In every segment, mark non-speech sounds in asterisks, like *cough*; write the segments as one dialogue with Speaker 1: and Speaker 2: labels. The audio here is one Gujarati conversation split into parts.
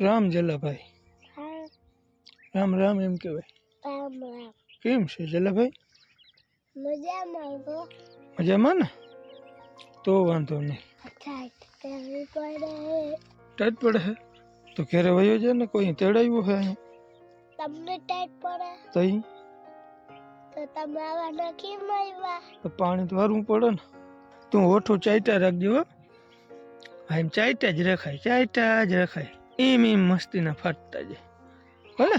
Speaker 1: રામ જલાભાઈ
Speaker 2: હા
Speaker 1: રામ રામ એમ કહેવાય
Speaker 2: રામ રામ
Speaker 1: કેમ છે જલાભાઈ
Speaker 2: મજામાં તો
Speaker 1: મજામાં ને તો વાંધો નહીં
Speaker 2: ટાઈટ કરવી પડે
Speaker 1: ટાઈટ પડે છે તો ઘેરે વયો જાય ને કોઈ તેડાવ્યું છે અહીં
Speaker 2: તમને ટાઈટ પડે
Speaker 1: તઈ
Speaker 2: તો તમે આવા નથી મળવા
Speaker 1: તો પાણી તો હારવું પડે ને તું ઓઠું ચાઈટા રાખજો હો હા એમ ચાઈટા જ રખાય ચાઈટા જ રખાય એમ એમ મસ્તીના ફાટતા જાય. ભલે.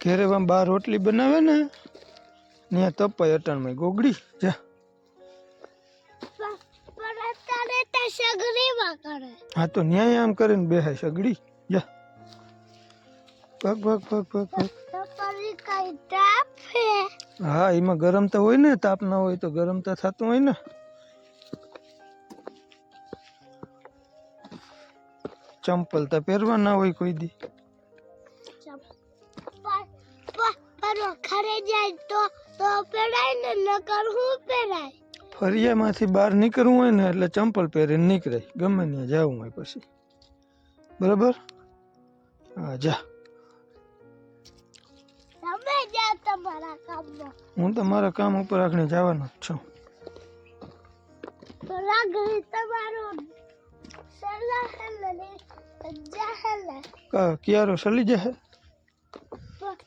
Speaker 1: ઘેરે આમ બાર રોટલી બનાવે ને, ત્યાં તપાય અટાણમાં ગોગડી, જા. હા તો ન્યાય આમ કરીને બેહાય સગડી, જા. પગ પગ પગ પગ પગ હા, એમાં ગરમ તો હોય ને, તાપ ના હોય તો ગરમ તો થતું હોય ને. ચંપલ તો પહેરવા ના હોય કોઈ દી.
Speaker 2: ખરે જાય તો તો પહેરાય ને નકર હું પહેરાય?
Speaker 1: ફરિયામાંથી બહાર નીકળવું હોય ને એટલે ચંપલ પહેરીને નીકળે. ગમે ત્યાં જવું હોય પછી. બરાબર? હા જા.
Speaker 2: તમે જાઓ તમારા કામમાં.
Speaker 1: હું તો કામ ઉપર આખણે જવાનો જ છું.
Speaker 2: રાગવી તમારું સલાહ હેલે જાહેલે
Speaker 1: કા ક્યારો સલી જશે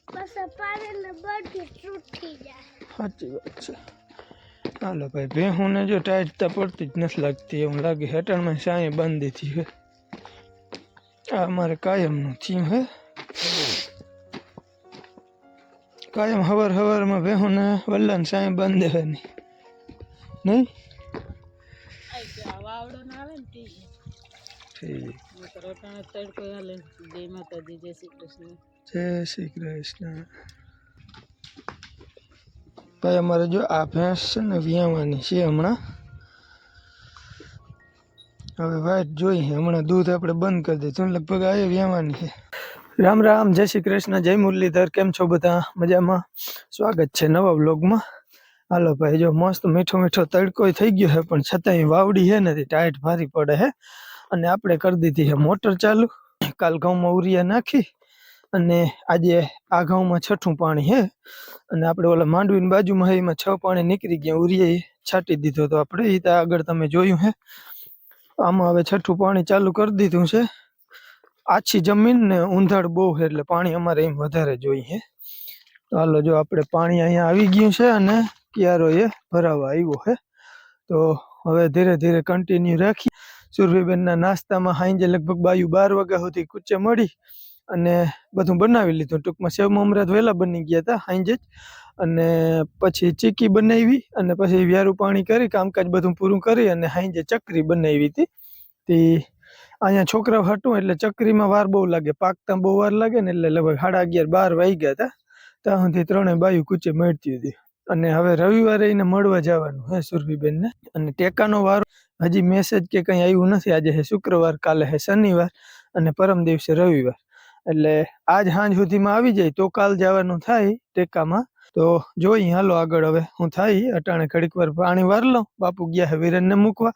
Speaker 2: પછી પાણીને બધી તૂટી જાય
Speaker 1: સાચી વાત છે હાલો ભાઈ ભેહુંને જો ટાઈટ તો પડતી જ નથી લાગતી એવું લાગે હેઠળમાં સાંય બાંધી થી હે આ અમારે કાયમનું થયું હે કાયમ હવાર હવારમાં ભેહુંને વલ્લાને સાંય બાંધી દેવાની નહીં
Speaker 3: વાવડો ના આવે ને તે
Speaker 1: ઠીક
Speaker 3: હાલે જય શ્રી કૃષ્ણ.
Speaker 1: ભાઈ, અમારે જો આ છે ને વિયાવાની છે હમણાં. હવે વાટ જોઈ હમણાં દૂધ આપણે બંધ કરી દીધું લગભગ આ વિયાવાની છે. રામ રામ, જય શ્રી કૃષ્ણ, જય મુરલીધર, કેમ છો બધા? મજામાં? સ્વાગત છે નવા વ્લોગમાં. હાલો ભાઈ, જો મસ્ત મીઠો મીઠો તડકો થઈ ગયો છે, પણ છતાંય વાવડી છે ને ટાઈટ ભારી પડે છે. અને આપણે કરી દીધી છે મોટર ચાલુ. કાલ ઘઉંમાં ઉરિયા નાખી અને આજે આ ઘઉંમાં છઠ્ઠું પાણી છે. અને આપણે ઓલા માંડવીની બાજુમાં હે એમાં છ પાણી નીકળી ગયા, ઉરિયા છાંટી દીધો તો આપણે. એ આગળ તમે જોયું હે આમાં હવે છઠ્ઠું પાણી ચાલુ કરી દીધું છે. આછી જમીન ને ઊંધાડ બહુ છે, એટલે પાણી અમારે એમ વધારે જોઈએ તો હાલો, જો આપણે પાણી અહીંયા આવી ગયું છે અને ક્યારો એ ભરાવા આવ્યો છે. તો હવે ધીરે ધીરે કન્ટિન્યુ રાખી સુરભીબેનના નાસ્તામાં સાંજે લગભગ બાયું બાર વાગ્યા સુધી કુચે મળી અને બધું બનાવી લીધું. ટૂંકમાં સેવ મમરા તો વહેલા બની ગયા હતા સાંજે જ. અને પછી ચીકી બનાવી અને પછી વ્યારું પાણી કરી, કામકાજ બધું પૂરું કરી અને સાંજે ચકરી બનાવી હતી. તે અહીંયા છોકરાઓ હતું એટલે ચકરીમાં વાર બહુ લાગે. પાકતા બહુ વાર લાગે ને એટલે લગભગ સાડા અગિયાર, બાર વાગી ગયા હતા. ત્યાં સુધી ત્રણેય બાયું કૂચે મળતી હતી. અને હવે રવિવારે એને મળવા જવાનું હે સુરભીબેનને. અને ટેકાનો વારો હજી મેસેજ કે કંઈ આવ્યું નથી. આજે હે શુક્રવાર, કાલે હે શનિવાર અને પરમ દિવસે રવિવાર. એટલે આજ સાંજ સુધીમાં આવી જાય તો કાલ જવાનું થાય ટેકામાં. તો જોઈ, હાલો આગળ હવે હું થાય. અટાણે ઘડીક વાર પાણી વાર લઉં. બાપુ ગયા હે વિરનને મૂકવા.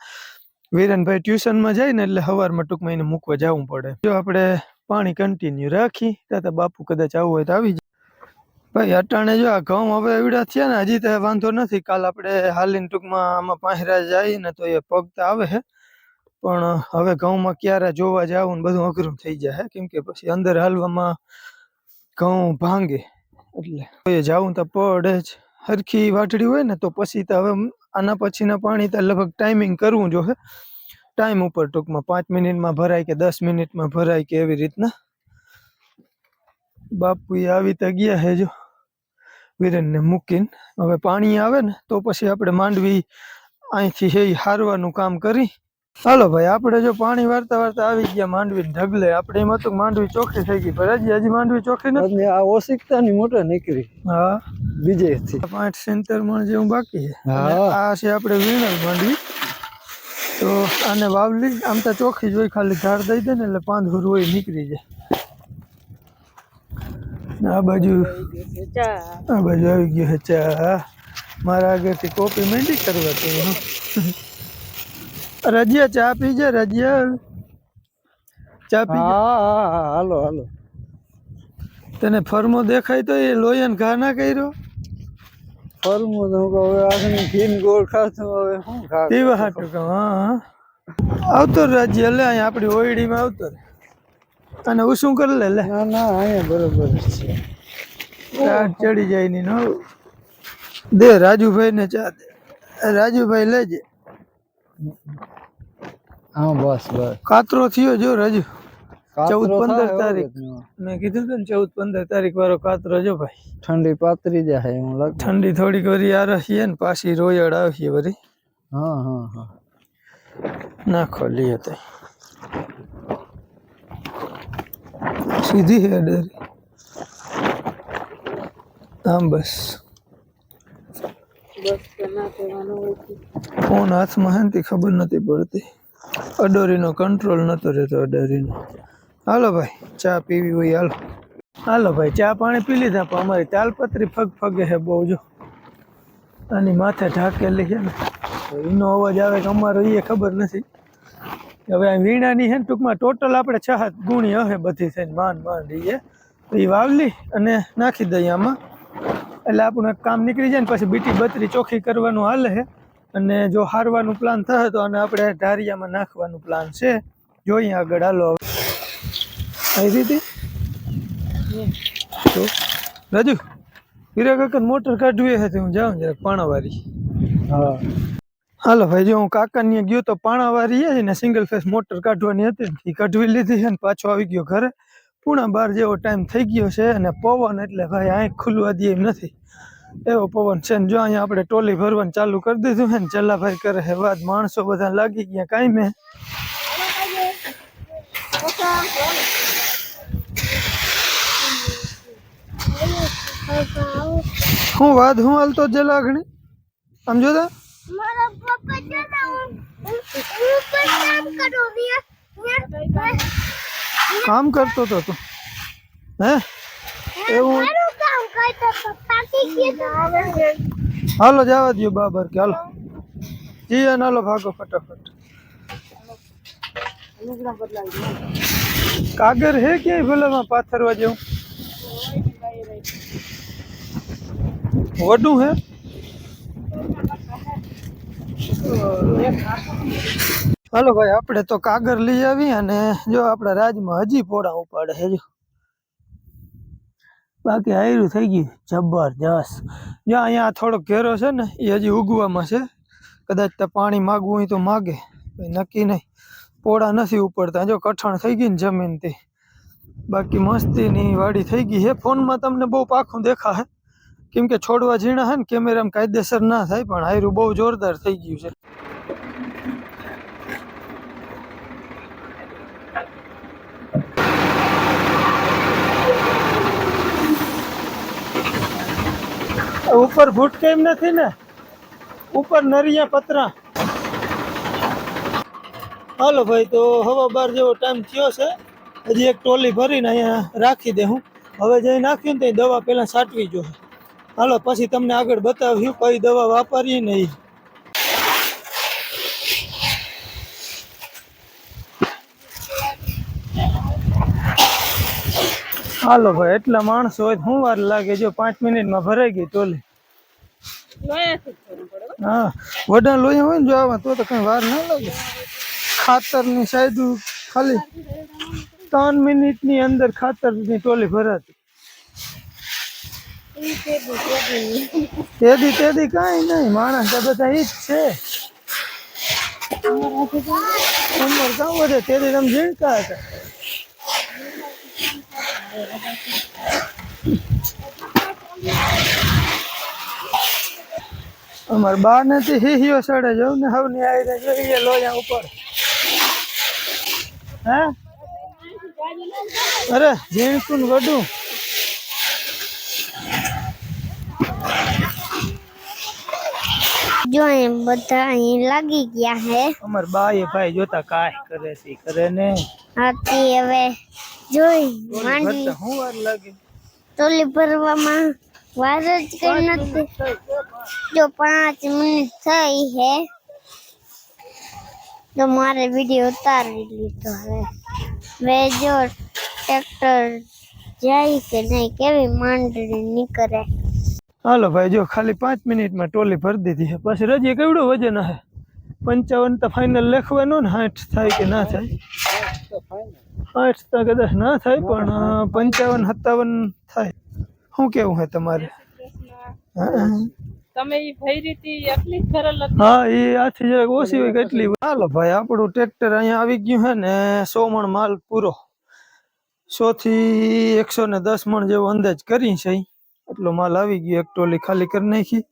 Speaker 1: વીરનભાઈ ટ્યુશનમાં જાય ને એટલે સવારમાં ટૂંકમાં એને મૂકવા જવું પડે. જો આપણે પાણી કન્ટિન્યુ રાખી ત્યાં બાપુ કદાચ આવવું હોય તો આવી ભાઈ, અટાણે જો આ ઘઉં હવે એવડા થયા ને, હજી તો વાંધો નથી. કાલ આપણે હાલીને ટૂંકમાં આમાં પાંહરા જાય ને તો એ પગ તો આવે છે પણ હવે ઘઉંમાં ક્યારે જોવા જાવું ને બધું અઘરું થઈ જાય કેમ કે પછી અંદર હાલવામાં ઘઉં ભાંગે. એટલે એ જાવું તો પડે જ. હરખી વાટડી હોય ને તો પછી તો હવે આના પછીના પાણી તો લગભગ ટાઈમિંગ કરવું જોહે ટાઈમ ઉપર ટૂંકમાં પાંચ મિનિટમાં ભરાય કે દસ મિનિટમાં ભરાય કે એવી રીતના. બાપુ આવી તો ગયા હે જો. વિરેનને મૂકીને હવે પાણી આવે ને તો પછી આપણે માંડવી અહીંથી છે હારવાનું કામ કરી. હાલો ભાઈ આપણે જો પાણી વારતા વારતા આવી ગયા માંડવી ઢગલે. આપણે એમ હતું માંડવી ચોખ્ખી થઈ ગઈ. પણ હજી હજી માંડવી ચોખ્ખી નથી?
Speaker 4: અને આ ઓશિકતાની મોટા નીકળી.
Speaker 1: હા.
Speaker 4: બીજે
Speaker 1: પાંચ સેન્ટર મણ જેવું બાકી છે. આ છે આપણે વીણલ માંડવી. તો આને વાવલી આમ તો ચોખ્ખી જ હોય ખાલી ધાર દઈ દે ને એટલે પાંદહુર હોય નીકળી જાય. ને આ બાજુ આ બાજુ આવી ગયો છે ચા. મારા આગળથી કોપી મેંડી કરવા તો રજિયા ચા પીજે રજિયા. ચા પી
Speaker 4: હાલો હાલો.
Speaker 1: તને ફરમો દેખાય તો એ લોયન ઘા ના કર્યો?
Speaker 4: ફરમો તો હું હવે આખની ઘીન ગોળ ખાતો હવે શું ખા
Speaker 1: એવા હાટું કહું હા આવતો રાજ્ય લે અહીંયા આપણી ઓયડીમાં આવતો રે. અને ઉશું કરી લે લે.
Speaker 4: ના ના અહીંયા બરોબર છે.
Speaker 1: ચડી જાય ની નો દે રાજુભાઈ ને ચા દે. રાજુભાઈ લેજે
Speaker 4: હા બસ બસ.
Speaker 1: કાતરો થયો જો રાજુ. ચૌદ પંદર તારીખ. મેં કીધું તું ને ચૌદ પંદર તારીખ વાળો કાતરો જો ભાઈ.
Speaker 4: ઠંડી પાતરી જાય હું લાગ.
Speaker 1: ઠંડી થોડીક વરી આ રહીએ ને પાછી રોયડ આવશે વરી.
Speaker 4: હા હા હા.
Speaker 1: નાખો લઈએ તો સીધી હે ડરી. આમ બસ.
Speaker 3: છે.
Speaker 1: ફોન હાથમાં હે ને ખબર નથી પડતી. અડોરીનો કંટ્રોલ નતો રહેતો અડોરીનો. હાલો ભાઈ, ચા પીવી હોય હાલો. હાલો ભાઈ, ચા પાણી પી લીધા પણ અમારી તાલપત્રી ફગ ફગે છે બહુ જો. આની માથે ઢાકેલી છે ને એનો અવાજ આવે કે અમારો એ ખબર નથી. હવે આ વીણાની છે ને ટૂંકમાં ટોટલ આપણે છ ગુણી હશે બધી થઈને, માંડ માંડ રહીએ તો એ વાવલી અને નાખી દઈએ આમાં. એટલે આપણું કામ નીકળી જાય ને, પછી બીટી બત્રી ચોખ્ખી કરવાનું હાલે છે અને જો હારવાનું પ્લાન થશે તો આને આપણે ઢારિયામાં નાખવાનું પ્લાન છે. જોઈએ આગળ, હાલો આવી રીતે? તો રાજુ, હીરા કાકા મોટર કાઢવી હતી હું જાઉં જરાક પાણાવારી
Speaker 4: હા.
Speaker 1: હાલો ભાઈ જો હું કાકાની ગયો તો પાણાવારી છે ને સિંગલ ફેસ મોટર કાઢવાની હતી ને એ કાઢવી લીધી છે ને પાછો આવી ગયો ઘરે. પૂણા બાર જેવો ટાઈમ થઈ ગયો છે અને પવન એટલે ભાઈ આંખ ખુલવા દે એમ નથી. એવો પવન છે ને જો અહીંયા આપણે ટોલી ભરવાનું ચાલુ કરી દીધું છે ને ચલ્લાભાઈ કરે છે વાત માણસો બધા લાગી ગયા કાંઈ મેં. હું વાત હું હાલતો જ લાગણી આમ જોતા?
Speaker 2: મારા પપ્પા છે ને હું હું હું પણ કામ કરું? ત્યાં
Speaker 1: કામ કરતો તો તું. હે? એવું?
Speaker 2: મારું કામ કરતો તો પાકી ગયું
Speaker 1: હાલો જવા દો બાબર કે હાલો. જી અને હાલો ભાગો ફટાફટ. કાગર હે ક્યાંય ભલામાં પાથરવા જેવું? વડું હે? હાલો ભાઈ, આપણે તો કાગર લઈ આવી અને જો આપણા રાજમાં હજી પોળા ઉપાડે છે, જો. બાકી આયરું થઈ ગયું, જબરજસ્ત. જો અહીંયા થોડોક ઘેરો છે ને, એ હજી ઉગવામાં છે. કદાચ તે પાણી માગવું હોય તો માગે નક્કી નહીં. પોળા નથી ઉપડતા. જો કઠણ થઈ ગઈ ને જમીનથી. બાકી મસ્તીની વાડી થઈ ગઈ છે. ફોનમાં તમને બહુ પાખું દેખાશે. કેમ કે છોડવા ઝીણા છે ને કેમેરામાં કાયદેસર ના થાય, પણ હાયરું બહુ જોરદાર થઈ ગયું છે. ઉપર ભૂટ કેમ નથી ને? ઉપર નરિયા પતરા. હાલો ભાઈ, તો હવા બાર જેવો ટાઈમ થયો છે. હજી એક ટોલી ભરીને અહીંયા રાખી દે હું. હવે જઈ નાખ્યું ને તો દવા પહેલાં સાટવી જોઈએ હાલો, પછી તમને આગળ બતાવ્યું કઈ દવા વાપરીએ ને ઈ. હાલો ભાઈ, એટલા માણસો હોય તો શું વાર લાગે જો પાંચ મિનિટમાં ભરાઈ ગઈ ટોલી
Speaker 3: લોયાથી જ કરવું પડે હો.
Speaker 1: હા વડા લોહી હોય ને જો આવા તો તો કઈ વાર ના લાગે ખાતરની સાઈડ ખાલી ત્રણ મિનિટની અંદર ખાતરની ટોલી ભરાતી તેદી તેદી કાઈ નહીં. માણસ તો બધા ઈ જ છે. ઉંમર કાં વધે તેદી તમે જીણતા હતા અમાર બા નથી હિહિયો સડે જવું ને હવની આવી રહે જોઈએ લોયા ઉપર. હે? અરે જીણકું ને વડું
Speaker 2: જો એ બધા અહીં લાગી ગયા હે.
Speaker 1: અમાર બા એ ભાઈ જોતા કાય કરે છે ઈ કરે ને.
Speaker 2: આથી હવે જોઈ માંડવી.
Speaker 1: ભરતા હું વાર લાગે?
Speaker 2: ટોલી ભરવામાં વાર જ કઈ નથી. જો પાંચ મિનિટ થઈ હે તો મારે વીડિયો ઉતારી લીધો હવે. હવે જો ટ્રેક્ટર જાય કે નહીં કેવી માંડણી નીકળે.
Speaker 1: હાલો ભાઈ જો ખાલી પાંચ મિનિટમાં ટોલી ભરી દીધી છે. પછી રજી કેવડું વજન હે? પંચાવન તો ફાઇનલ લખવાનું ને સાઠ થાય કે ના થાય? સાઠ તો કદાચ ના થાય પણ પંચાવન સત્તાવન થાય. શું કેવું હે તમારે? હા.
Speaker 3: તમે ઈ ભરી એટલી જ હતી?
Speaker 1: હા એ આથી જરાક ઓછી હોય કેટલી હાલો ભાઈ આપણું ટ્રેક્ટર અહીંયા આવી ગયું છે ને સો મણ માલ પૂરો. સો થી એકસો ને દસ મણ જેવો અંદાજ કરી છે. એટલો માલ આવી ગયો, એક ટોલી ખાલી કરી નાખી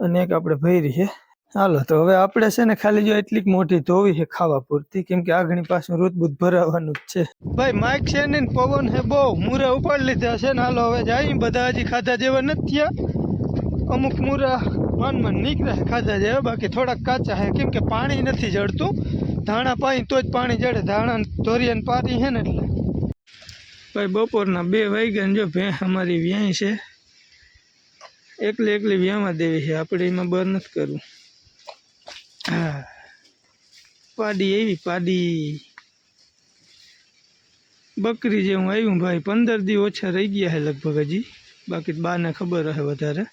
Speaker 1: અને એક આપણે ભરી છે. હાલો, તો હવે આપણે છે ને ખાલી જો એટલીક મોટી ધોવી છે ખાવા પૂરતી, કેમ કે આગળની પાછું રોજબૂજ ભરાવાનું જ છે. ભાઈ, માઇક છે ને પવન છે બહુ, મૂરા ઉપાડી લીધા છે ને, હાલો, હવે જાય, બધા હજી ખાધા જેવા નથી અમુક મૂરા માન માન નીકળે ખાધા જેવા, બાકી થોડાક કાચા છે, કેમ કે પાણી નથી જડતું. ધાણા પાણી તો જ પાણી જડે, ધાણા ધોરિયાને પાણી છે ને એટલે. ભાઈ, બપોરના બે વાગ્યા જો ભે અમારી વ્યાય છે. એકલી એકલી વ્યામાં દેવી છે. આપણે એમાં બર નથી કરવું. હા. પાડી એવી, પાડી. બકરી જેવું આવ્યું ભાઈ. પંદર દી ઓછા રહી ગયા છે લગભગ હજી. બાકી બાને ખબર હશે વધારે.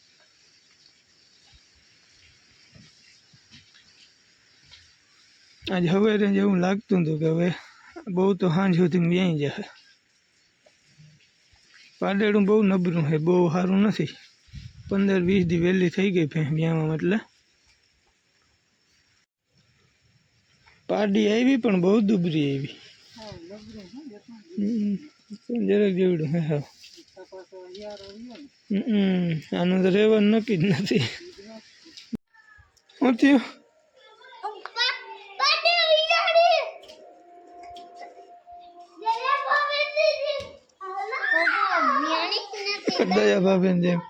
Speaker 1: આજ હવે જેવું લાગતું હતું કે હવે બહુ તો સાંજ સુધી વ્યાઈ જશે. પાડેડું બહુ નબળું છે. બહુ સારું નથી. પંદર વીસ દી વહેલી થઈ ગઈ ભેં વ્યામાં એટલે. પાડી આવી પણ બહુ દુબરી આવી. જરાક જેવડું હે હા. આનું તો રહેવાનું નક્કી જ નથી. શું થયું? દયા ભાભી જેમ.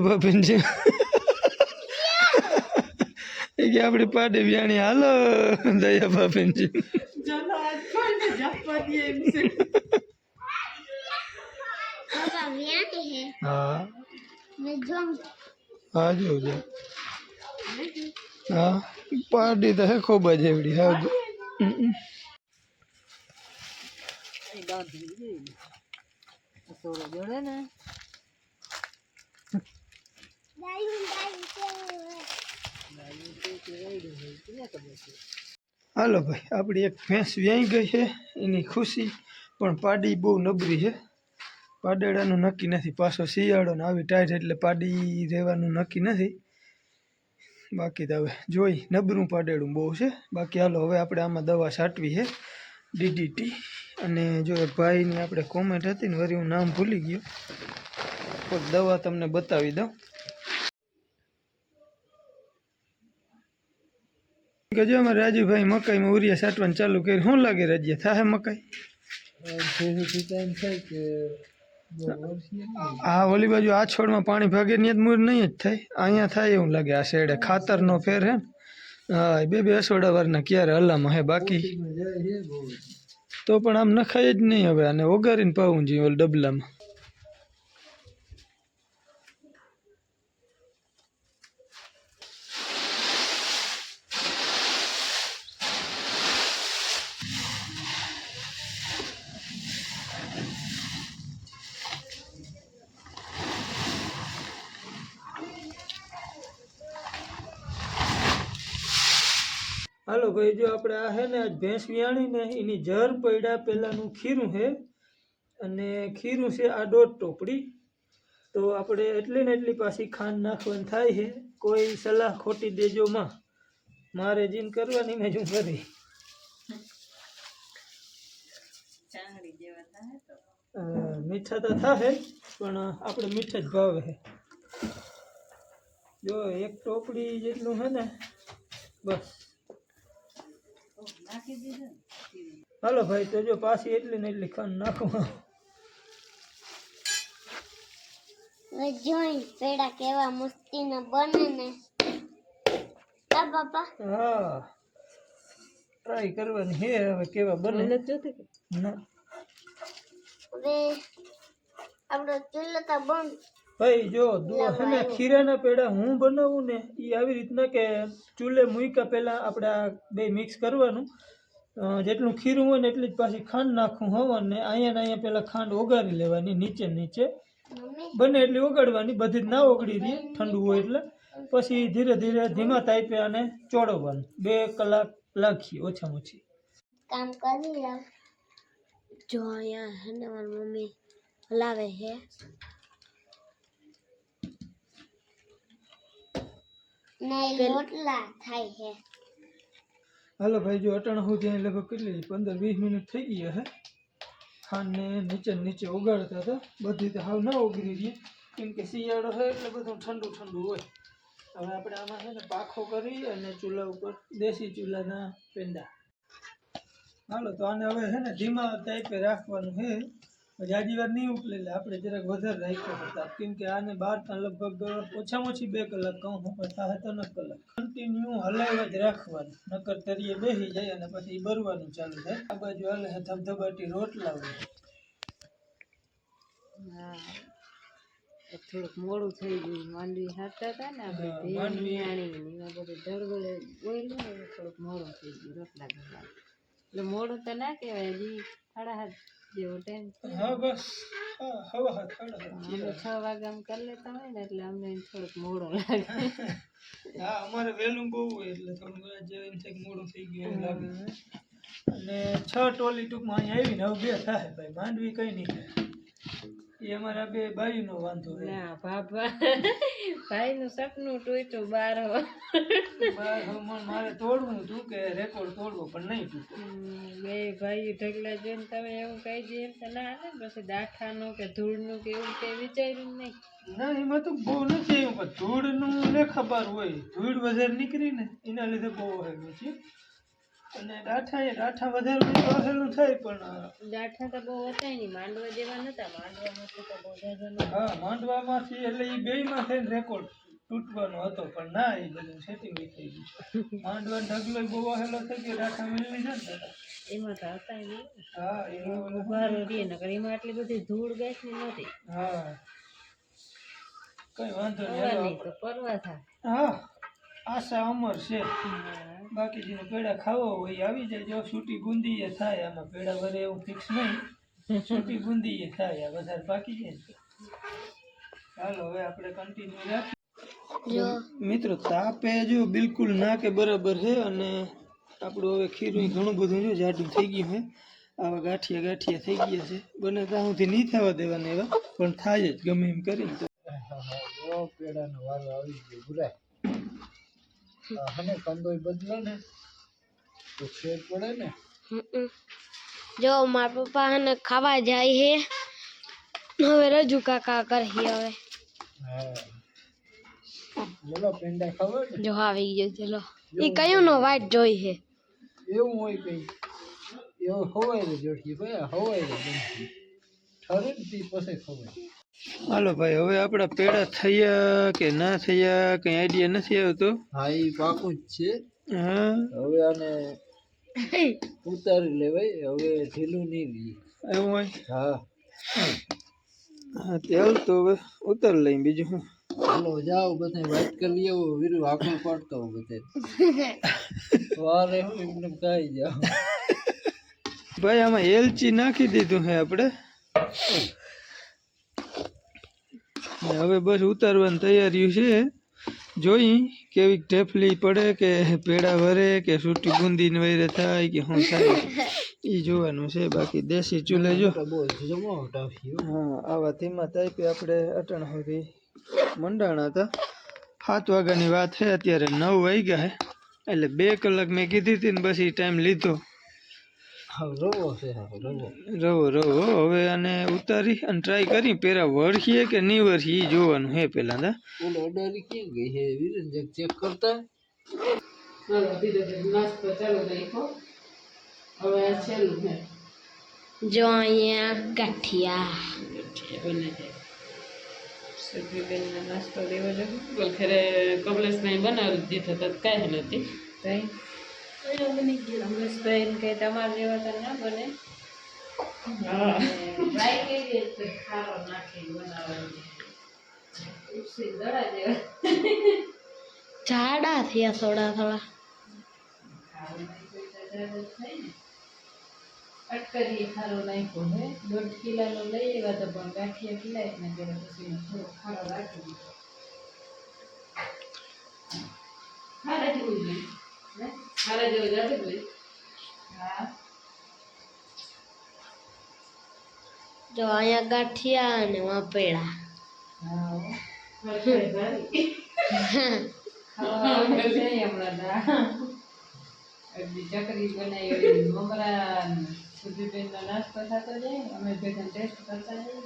Speaker 1: ભાભીન છે. એ કે આપણી પાડે વ્યાણી હાલો દયા ભાભીન જેમ હા. હા. જો જો હા પાડી તો હે ખૂબ જ એવડી હા
Speaker 3: જોડે ને.
Speaker 1: હાલો ભાઈ, આપણી એક ભેંસ વ્યાઈ ગઈ છે, એની ખુશી પણ પાડી બહુ નબળી છે. પાડેડાનું નક્કી નથી, પાછો શિયાળો આવી ટાઈટ એટલે પાડી રહેવાનું નક્કી નથી. બાકી તો હવે જોઈ નબરું પાડેડું બહુ છે. બાકી હાલો, હવે આપણે આમાં દવા છાંટવી છે, ડીડીટી. અને જો ભાઈની આપણે કોમેન્ટ હતી ને, વરી હું નામ ભૂલી ગયો. દવા તમને બતાવી દઉં. કે જો અમારે રાજુભાઈ મકાઈમાં ઉરિયા છાંટવાનું ચાલુ કર્યું, શું લાગે રાજ્ય? થાય મકાઈ? હા ઓલી બાજુ આ છોડમાં પાણી ભાગે ની મૂર નહીં જ થાય. અહીંયા થાય એવું લાગે, આ શેડે ખાતરનો ફેર હે હા બે બે અસોડા વારના ક્યારે હલામાં હે બાકી? તો પણ આમ નખાય જ નહીં હવે, આને ઓગારીને પાવું જોઈએ ઓલ ડબલામાં. ભાઈ જો આપણે આ હે ને આજ ભેંસ વ્યાણીને એની જર પડ્યા પહેલાંનું ખીરું છે અને ખીરું છે આ દોઢ ટોપડી તો આપણે એટલી ને એટલી પાછી ખાંડ નાખવાની થાય છે કોઈ સલાહ ખોટી દેજો માં. મારે જીન કરવાની મેં શું કરી? મીઠા તો થાય પણ આપણે મીઠા જ ભાવે છે જો એક ટોપડી જેટલું છે ને બસ. હાલો ભાઈ તો જો પાછી એટલી ને એટલી ખાંડ નાખવા
Speaker 2: જોઈ પેડા કેવા મસ્તીના બને ને. હા બાપા?
Speaker 1: હા ટ્રાય કરવાની હે હવે કેવા બને.
Speaker 3: ને જોતી
Speaker 1: ના.
Speaker 2: હવે આપણો ચૂલો તો બંધ.
Speaker 1: ભાઈ જો હે ને ખીરાના પેડા હું બનાવું ને એ આવી રીતના કે ચૂલે મૂક્યા પહેલાં આપણે આ બે મિક્સ કરવાનું. જેટલું ખીરું હોય ને એટલી જ પાછી ખાંડ નાખવું હોવાનું ને અહીંયા ને અહીંયા પહેલાં ખાંડ ઓગાળી લેવાની નીચે નીચે. બને એટલી ઓગાળવાની બધી જ ના ઓગળી રહી ઠંડુ હોય એટલે. પછી ધીરે ધીરે ધીમા તાપે આને ચોળવવાનું બે કલાક લાગીએ ઓછામાં ઓછી.
Speaker 2: કામ કરી લઉં જો અહીંયા હે ને મારી મમ્મી હલાવે છે ને રોટલા થાય છે
Speaker 1: હાલો ભાઈ જો અટાણા સુધી અહીં લગભગ કેટલી પંદર વીસ મિનિટ થઈ ગઈ હે. ખાંડને નીચે નીચે ઓગાળતા હતા. બધી તો હાવ ના ઓગળી રહી. કેમ કે શિયાળો હોય એટલે બધું ઠંડુ ઠંડુ હોય. હવે આપણે આમાં છે ને પાખો કરી અને ચૂલા ઉપર દેશી ચૂલાના પેંડા. હાલો તો આને હવે છે ને ધીમા ટાઈપે રાખવાનું છે જાજી વાર નહીં ઉકલે એટલે આપણે જરાક વધારે રાખ્યો હતા. કેમ કે આને બાર ત્યાં લગભગ ઓછામાં ઓછી બે કલાક કહું હું પણ થાય ત્રણ કલાક. કન્ટિન્યુ હલાવ્યા જ રાખવાનું. નકર તરીએ બેસી જાય અને પછી બરવાનું ચાલુ થાય. આ બાજુ હાલે છે ધબધબાટી રોટલા હોય
Speaker 3: હા એ થોડુંક મોડું થઈ ગયું. માંડવી હાથતા હતા ને આપણે
Speaker 1: હા,
Speaker 3: ભેળ
Speaker 1: માંડવી-
Speaker 3: નિયાણી ને એમાં બધું ધડબડે બોલ્યું ને એટલે થોડુંક મોડું થઈ ગયું રોટલા કરવા એટલે મોડું તો ના કહેવાય હજી સાડા હાથ જેવો ટાઈમ
Speaker 1: હા બસ. હવા
Speaker 3: અમે. છ વાગ્યામાં કરી લેતા હોય ને એટલે અમને થોડુંક મોડો લાગે. *laughs*
Speaker 1: હા અમારે વહેલું બહુ હોય એટલે થોડું આજે એમ થાય મોડું થઈ ગયું લાગે. અને છ ટોલી ટૂંકમાં અહીંયા આવીને હવે બે થાય ભાઈ. માંડવી કઈ નહીં થાય. એ અમારા બે બાયુનો વાંધો રહે
Speaker 3: ના બાપા ભાઈનું સપનું ટૂટ્યું બાર
Speaker 1: બાર હમણાં મારે તોડવું હતું કે રેકોર્ડ તોડવો પણ નહીં તૂટ્યો
Speaker 3: બે ભાઈ ઢગલા જોઈને તમે એવું કહી દઈએ તો ના હાલે ને પછી દાઠાનું કે ધૂળનું કે એવું કઈ વિચાર્યું નહીં.
Speaker 1: ના એમાં તો બહુ નથી એવું પણ ધૂળનું ને ખબર હોય. ધૂળ વધારે નીકળી ને એના લીધે બહુ આવ્યું છે. અને ડાઠા એ ડાઠા વધારે હોય તો હેલું થાય પણ
Speaker 3: દાઠા તો બહુ હતા નહીં માંડવા જેવા નતા માંડવામાંથી તો બહુ જાજા
Speaker 1: હા માંડવામાંથી એટલે એ બેયમાં થઈને રેકોર્ડ તૂટવાનો હતો પણ ના એ બધું સેટિંગ થઈ ગયું. માંડવા ઢગલો બહુ હેલો થઈ ગયો ડાઠા મેળવી છે ને
Speaker 3: એમાં તો હતા નહીં.
Speaker 1: હા એમાં
Speaker 3: ઊભા રહીએ નકર એમાં આટલી બધી ધૂળ ગેસની નહોતી.
Speaker 1: હા. કઈ વાંધો નહીં
Speaker 3: પરવા થાય
Speaker 1: હા. આશા અમર છે. બાકી જેને પેડા ખાવો હોય આવી જાય. જો છૂટી બુંદી એ થાય આમાં પેડા ભરે એવું ફિક્સ નહીં. છૂટી બુંદી એ થાય આ વધારે પાકી જાય ચાલો હવે આપણે કન્ટિન્યુ રાખીએ. મિત્રો તાપે જો બિલકુલ ના કે બરાબર છે અને આપણું હવે ખીરું ઘણું બધું જો જાડું થઈ ગયું છે. આવા ગાંઠિયા ગાંઠિયા થઈ ગયા છે. બને ત્યાં સુધી નહીં થવા દેવાના એવા પણ થાય જ ગમે એમ કરીને તો.
Speaker 4: પેડાનો વારો આવી ગયો બુરાય. અને કંદોય બદલો ને તો ફેર પડે ને.
Speaker 2: જો મારા પપ્પા હને ખાવા જાય હે. હવે રજુ કાકા કરી હવે.
Speaker 4: બોલો પેંડા ખબર
Speaker 2: જો આવી ગયો ચલો એ કયું નો વાઈટ જોઈ હે?
Speaker 4: એવું હોય કઈ. એવું હોય રે જોડીએ ભાઈ ખવાય ઠરે ને પછી ખવાય.
Speaker 1: હાલો ભાઈ હવે આપણા પેડા થયા કે ના થયા કંઈ આઈડિયા નથી આવતો?
Speaker 4: હા એ પાકું જ છે.
Speaker 1: હા.
Speaker 4: હવે આને ઉતારી લેવાય હવે ઢીલું નહીં લઈએ
Speaker 1: એવું હોય?
Speaker 4: હા.
Speaker 1: હા તેલ તો હવે ઉતાર લઈ બીજું હું
Speaker 4: હાલો જાઓ બધા વાત કરી લઈએ વીરુ આખો પડતો બધે. વારે હું એમને કાઈ જાઓ
Speaker 1: ભાઈ આમાં એલચી નાખી દીધું છે આપણે. ને હવે બસ ઉતારવાની તૈયારી છે. જોઈ કેવી ઢેફલી પડે કે પેડા ભરે કે સૂટી બુંદી વૈરે થાય કે શું થાય. એ જોવાનું છે. બાકી દેશી ચૂલે જો. હા, આવા ધીમા તાપે આપણે અટણ સુધી મંડાણા હતા. સાત વાગ્યાની વાત છે. અત્યારે નવ વાગ્યા છે. એટલે બે કલાક મેં કીધી હતી ને બસ એ ટાઈમ લીધો.
Speaker 4: રવો છે હા રવો.
Speaker 1: રવો રવો. હવે આને ઉતારી અને ટ્રાય કરી. પેલા વળખીએ કે નહીં વળખીએ ઈ જોવાનું હે પેલા દા.
Speaker 4: ઓલો અડારી ક્યાં ગઈ હે વીરન જક ચેક કરતા.
Speaker 3: ચાલો ધીરે ધીરે નાસ્તો ચાલુ રાખ્યો. હવે આ છેલ્લું છે.
Speaker 2: જો અહીંયા ગાંઠિયા.
Speaker 3: બને છે. સગીબેનને નાસ્તો દેવો જોઈએ બોલ ખરે કમલેશભાઈ બનાવી દીધો તો કાંઈ નથી. કાંઈ? તમારા જેવા તો ના બને. ટ્રાય કરી તો ખારો નાખી બનાવવાની. ઉપસી દડા જેવા.
Speaker 2: જાડા થયા થોડા થોડા.
Speaker 3: અટકરીએ ખારો નાખ્યો હે. દોઢ કિલાનો લઈ આવ્યા તો પણ ગાંઠિયા કિલાય ને જરા પછી થોડો ખારો રાખી દીધો. ખારા જેવું જ હોય. જેવો જાતે હોય. હા
Speaker 2: જો અહીંયા ગાંઠિયા અને વાં પેડા
Speaker 3: ના. ચકરી બનાવી મમરા ને સુધીબેનનો નાસ્તો થતો જાય અમે ભેગા ટેસ્ટ કરતા જઈએ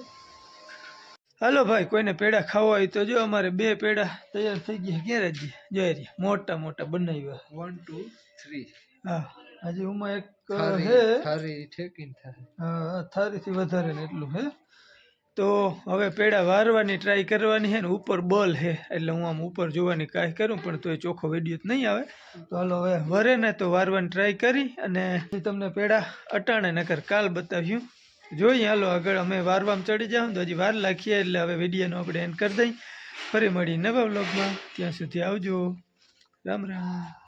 Speaker 1: હાલો ભાઈ કોઈને પેડા ખાવા હોય તો જો અમારે બે પેડા તૈયાર થઈ ગયા. ક્યારે જ જોઈ રહ્યા મોટા મોટા બનાવ્યા.
Speaker 4: વન ટુ થ્રી
Speaker 1: હા હજી ઉમાં એક હે?
Speaker 4: થારી ઠેકીને થાય
Speaker 1: હા થારીથી વધારે ને એટલું હે? તો હવે પેડા વારવાની ટ્રાય કરવાની છે ને ઉપર બોલ હે એટલે હું આમ ઉપર જોવાની કાંઈ કરું પણ તો એ ચોખ્ખો વીડિયો નહીં આવે. તો હાલો હવે વરે ને તો વારવાની ટ્રાય કરી અને તમને પેડા અટાણે નકર કાલ બતાવ્યું. જોઈએ, હાલો, આગળ અમે વારવામાં ચડી જાઉં તો હજી વાર લાખીએ એટલે હવે વિડીયોનો આપણે એન્ડ કરી દઈ. ફરી મળી નવા બ્લોગમાં ત્યાં સુધી આવજો. રામ રામ.